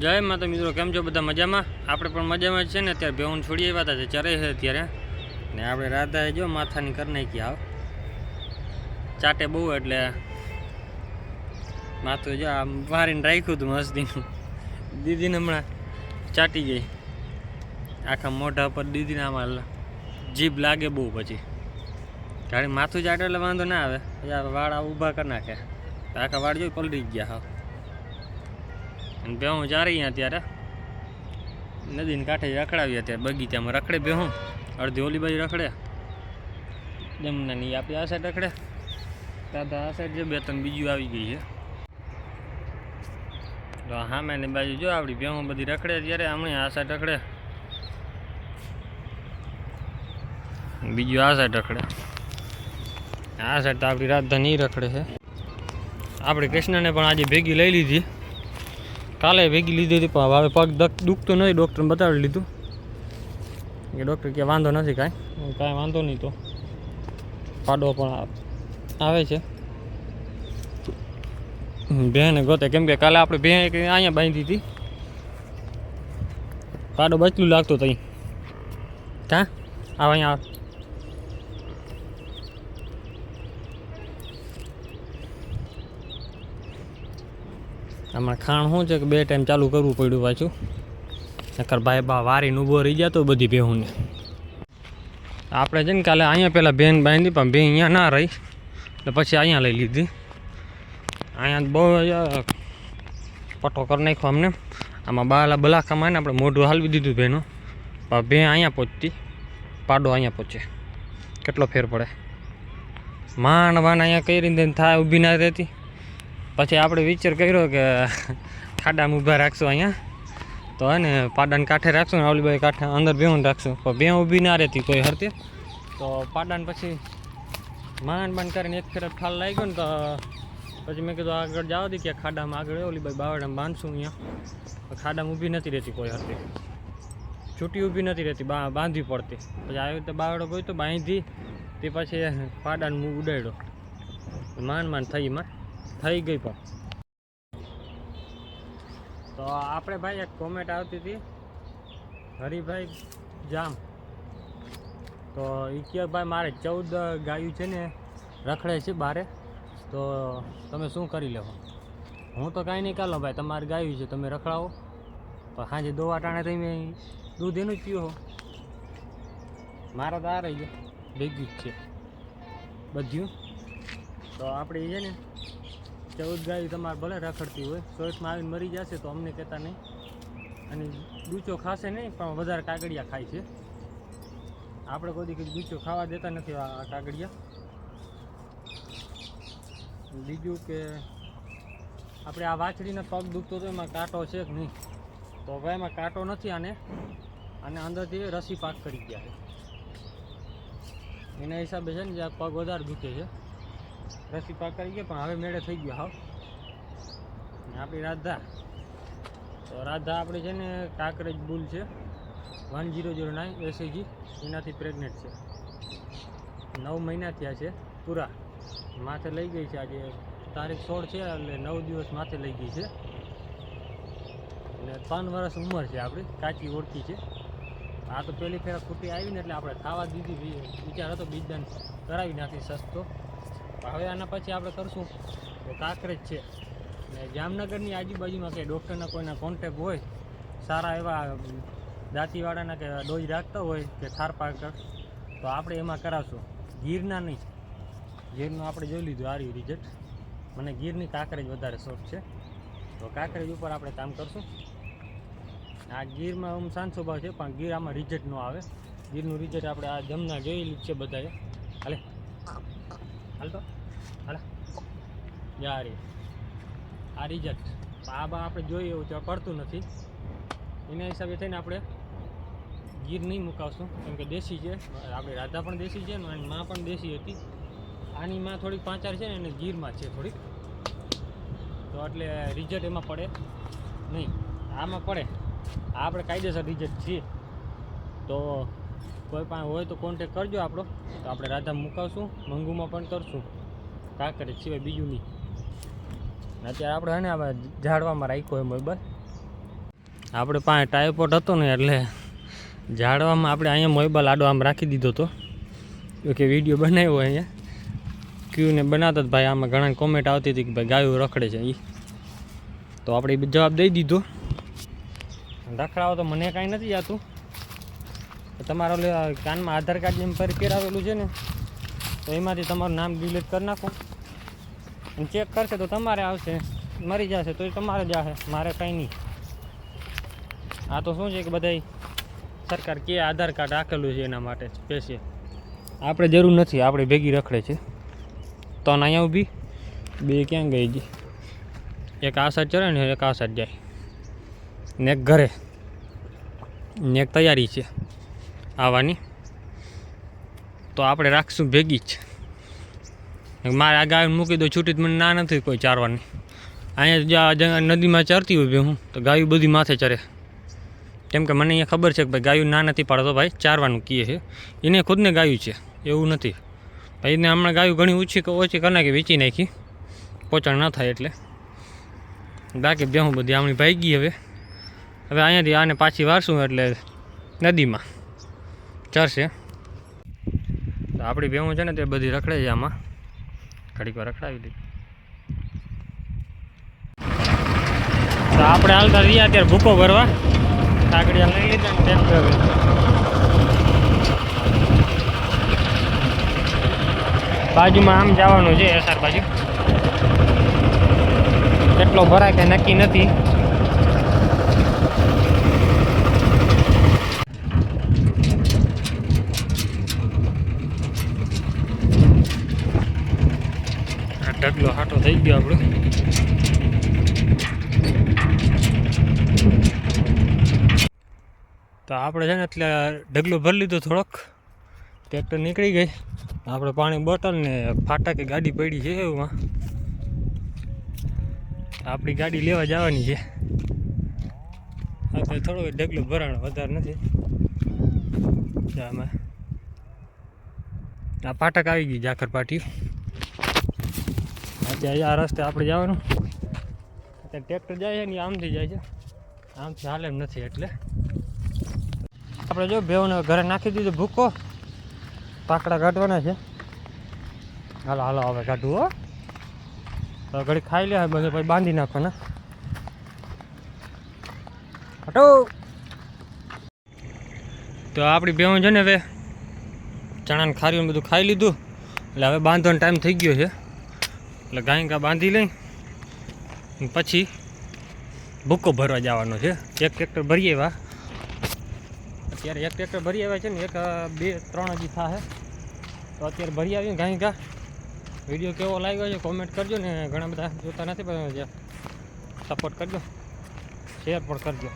જય માતા મિત્રો, કેમ છો બધા મજામાં? આપણે પણ મજામાં જ છે ને, અત્યારે બેહુન છોડી આવ્યા હતા ચરે છે અત્યારે. ને આપણે રાધાએ જો માથાની કરી નાખી આવ ચાટે બહુ એટલે માથું જો આમ વારીને રાખ્યું હતું મસ્તીનું. દીદીને હમણાં ચાટી ગઈ. આખા મોઢા પર દીદીને આમાં જીભ લાગે બહુ પછી. ગાડી માથું ચાટે એટલે વાંધો ના આવે. વાળ ઊભા કરી નાખે. આખા વાળ જોઈ પલળી ગયા હા અને બેહું ચારી અહીંયા ત્યારે નદીને કાંઠે રખડાવી અત્યારે, બગીચામાં રખડે બેહું અડધી ઓલી બાજુ રખડે. જમનાની આપી આ સાઈડ રખડે. દાદા આ સાઈડ જો બે ત્રણ બીજું આવી ગઈ છે. તો સામેની બાજુ જો આપણી બેહું બધી રખડે ત્યારે હમણાં આ સાઈડ રખડે. બીજું આ સાઈડ રખડે. આ સાઈડ તો આપણી રાજધાની રખડે છે. આપણે કૃષ્ણને પણ આજે ભેગી લઈ લીધી. કાલે ભેગી લીધી હતી પણ હવે પગ દુખતો નથી ડૉક્ટરને બતાવી લીધું. કે ડૉક્ટર કે વાંધો નથી કાંઈ. કાંઈ વાંધો નહીં તો. પાડો પણ આવે છે. બેને ગોતે કેમ કે કાલે આપણે બે અહીંયા બાંધી હતી. પાડો બચલું લાગતું તઈ. ક્યાં આવ અહીંયા આમાં ખાણ શું છે કે બે ટાઈમ ચાલુ કરવું પડ્યું પાછું. નકર ભાઈ બા વારીને ઊભો રહી જતો બધી બેહુને આપણે છે ને કાલે અહીંયા પહેલાં બેન બાંધી પણ બે અહીંયા ના રહી. એટલે પછી અહીંયા લઈ લીધી. અહીંયા બહુ પટ્ટો કરી નાખ્યો અમને. આમાં બાલા બલાખામાં ને આપણે મોઢું હાલવી દીધું બેનો પણ બે અહીંયા પહોંચતી. પાડો અહીંયા પહોંચે. કેટલો ફેર પડે. માંડ માંડ અહીંયા કઈ રીતે થાય ઊભી ના રહેતી. પછી આપણે વિચાર કર્યો કે ખાડામાં ઊભા રાખશું અહીંયા. તો હે ને, પાડાને કાંઠે રાખશું ને આવલી બાઈ કાંઠે અંદર બેહું રાખશું. પણ બે ઊભી ના રહેતી કોઈ હરતી તો પાડાને પછી માંડ માંડ કરીને એક ફેર ઠાલ લાગ્યો ને તો પછી મેં કીધું આગળ જવા દે કે ખાડામાં આગળ. ઓલી બાઈ બાવડામાં બાંધશું અહીંયા. ખાડામાં ઊભી નથી રહેતી કોઈ હરતી છૂટી ઊભી નથી રહેતી બાંધવી પડતી. પછી આવી રીતે બાવડો ગયો તો બાંધી, તે પછી પાડાને ઉડાડ્યો. માન માંડ થઈ માં થઈ ગઈ પણ. તો આપણે ભાઈ એક કોમેન્ટ આવતી હતી. હરિભાઈ જામ. તો એ કહે ભાઈ મારે ચૌદ ગાયું છે ને, રખડે છે બારે. તો તમે શું કરી લેવો હું તો કાંઈ નહીં કાલો ભાઈ, તમારે ગાયું છે, તમે રખડાવો. પણ સાંજે દોવા ટાણે તમે દૂધ એનું જ પીવો મારા તો આ રહી ગયો. ભેગી જ છે. બધું તો આપણે છે ને ચૌદ ગાય તમારે ભલે રખડતી હોય સોચમાં આવીને મરી જશે તો અમને કહેતા નહીં. અને ડૂચો ખાશે નહીં, પણ વધારે કાગડિયા ખાય છે. આપણે કોઈ દી ડૂચો ખાવા દેતા નથી આ કાગડિયા બીજું કે આપણે આ વાછડીને પગ દુખતો તો એમાં કાંટો છે કે નહીં? તો હવે એમાં કાંટો નથી આને. અને અંદરથી રસી પાક કરી ગયા છે. એના હિસાબે છે ને જે પગ વધારે દુખે છે. રસી પાક કરી ગયા, પણ હવે મેળે થઈ ગયો હાવ. આપણી રાધા. તો રાધા આપણે છે ને કાકરેજ બુલ છે, one zero zero nine SAG, એનાથી પ્રેગ્નેન્ટ છે. નવ મહિના થયા છે, પૂરા. માથે લઈ ગઈ છે આજે. તારીખ સોળ છે, એટલે નવ દિવસ માથે લઈ ગઈ છે. એટલે ત્રણ વર્ષ ઉંમર છે આપણી, કાચી ઓળખી છે. આ તો પહેલી ફેરા ખૂટી આવીને એટલે આપણે ખાવા દીધી વિચાર હતો બીજદાન કરાવી નાખી સસ્તો. હવે આના પછી આપણે કરશું તો કાંકરેજ છે. ને જામનગરની આજુબાજુમાં કંઈ ડૉક્ટરના કોઈના કોન્ટેક હોય, સારા એવા દાંતીવાળાના કે ડોઝ રાખતા હોય કે થાર પાકર તો આપણે એમાં કરાવશું. ગીરના નહીં. ગીરનું આપણે જોઈ લીધું, આ રહ્યું રિઝલ્ટ મને ગીરની કાંકરેજ વધારે શોખ છે. તો કાંકરેજ ઉપર આપણે કામ કરશું. આ ગીરમાં આમ શાંત સ્વભાવ છે, પણ ગીર આમાં રિઝલ્ટ ન આવે. ગીરનું રિઝલ્ટ આપણે આ જમના જોયેલું છે બધાએ. હાલે. હાલ. તો હાલે આ રિઝલ્ટ આ બા આપણે જોઈએ એવું તો પડતું નથી. એના હિસાબે થઈને આપણે ગીર નહીં મુકાવશું. કેમ કે દેશી છે. આપણે રાધા પણ દેશી છે અને માં પણ દેશી હતી. આની માં થોડીક પાંચાર છે ને એને ગીરમાં છે થોડીક. તો એટલે રિઝલ્ટ એમાં પડે નહીં. આમાં પડે. આપણે કાયદેસર રિઝલ્ટ છીએ. તો કોઈ પાસે હોય તો કોન્ટેક કરજો આપણો. તો આપણે રાધા મુકાવશું, મંગુમાં પણ કરશું. કાંકરે સિવાય બીજું નહીં. અત્યારે આપણે હે આવા ઝાડવામાં રાખ્યો હોય મોબાઈલ આપણે પાસે ટાઈપોટ હતો ને એટલે ઝાડવામાં આપણે અહીંયા મોબાઈલ આડો આમ રાખી દીધો હતો કે વીડિયો બનાવ્યો અહીંયા. ક્યુને બનાવતા ભાઈ આમાં ઘણા કોમેન્ટ આવતી હતી કે ભાઈ ગાયું રખડે છે એ તો આપણે જવાબ દઈ દીધો. રખડાવો તો મને કાંઈ નથી જાતું તમારો કાનમાં આધાર કાર્ડ જેમ પર આવેલું છે ને, તો એમાંથી તમારું નામ ડિલીટ કરી નાખો. અને ચેક કરશે તો તમારે આવશે, મરી જશે, તો એ તમારે જશે મારે કંઈ નહીં. આ તો શું છે કે બધાય સરકાર કે આધાર કાર્ડ રાખેલું છે એના માટે સ્પેશિયલ આપણે જરૂર નથી, આપણે ભેગી રખડે છે. તો અહીંયા ઊભી. બે ક્યાં ગઈ ગઈ? એક આ સાઈડ ચડે ને એક આ સાઈડ જાય. ને એક ઘરે. ને એક તૈયારી છે. આવવાની. તો આપણે રાખશું ભેગી જ. મારે આ ગાય મૂકી દો છૂટી મને ના નથી કોઈ ચારવાની. અહીંયા જ્યાં નદીમાં ચરતી હોય હું, તો ગાયું બધી માથે ચરે. કેમ કે મને અહીંયા ખબર છે કે ભાઈ ગાયું ના નથી પાડતો ભાઈ, ચારવાનું કીએ છે. એને ખુદને ગાયું છે, એવું નથી. ભાઈ એને હમણાં ગાયું ઘણી ઓછી ઓછી કરી નાખી, વેચી નાખી. પોચણ ન થાય એટલે. બાકી બેહું બધી આમણી ગઈ હવે. હવે અહીંયાથી આને પાછી વારશું એટલે નદીમાં. ચરશે તો આપણી ભેહું છે ને તે બધી રખડે છે આમાં. ઘડીક વાર રખડાવી દીધી તો આપણે હાલતા રહ્યા અત્યારે ભૂકો ભરવા. કાકડિયા લઈ લીધા ને ટ્રેક્ટર બાજુમાં આમ જવાનું છે એસઆર બાજુ. કેટલો ભરાય કે નક્કી નથી આ ઢગલો હાટો થઈ ગયો આપણે. તો આપણે છે ને એટલે ઢગલો ભરી લીધો થોડોક. ટ્રેક્ટર નીકળી ગઈ. આપણે પાણી બોટલ ને ફાટા કે ગાડી પડી છે એમાં. આપણી ગાડી લેવા જવાની છે. આપણે થોડો ઢગલો ભરાણો વધારે નથી. આમાં. આ ફાટક આવી ગઈ જાખર પાટી અત્યારે આ રસ્તે આપણે જવાનું. અત્યારે ટ્રેક્ટર જાય છે ને આમથી જાય છે. આમથી હાલે એમ નથી એટલે. આપણે જો બેઉને ઘરે નાખી દીધું ભૂકો. પાકડા કાઢવાના છે. હાલો હાલો, હવે કાઢવું હો. તો ઘડી ખાઈ લે બધું પછી બાંધી નાખવાના. હટો. તો આપણી બેવું છે ને હવે ચણાને ખારીને બધું ખાઈ લીધું. એટલે હવે બાંધવાનો ટાઈમ થઈ ગયો છે. એટલે ગાય ગા બાંધી લઈ પછી ભૂકો ભરવા જવાનો છે. એક ટ્રેક્ટર ભરી આવ્યા. અત્યારે એક ટ્રેક્ટર ભરી આવ્યા છે ને એક બે, ત્રણ હજી થાય તો અત્યારે ભરી આવીને ગાય ગા વીડિયો કેવો લાગ્યો છે કોમેન્ટ કરજો ને ઘણા બધા જોતા નથી પણ સપોર્ટ કરજો. શેર પણ કરજો.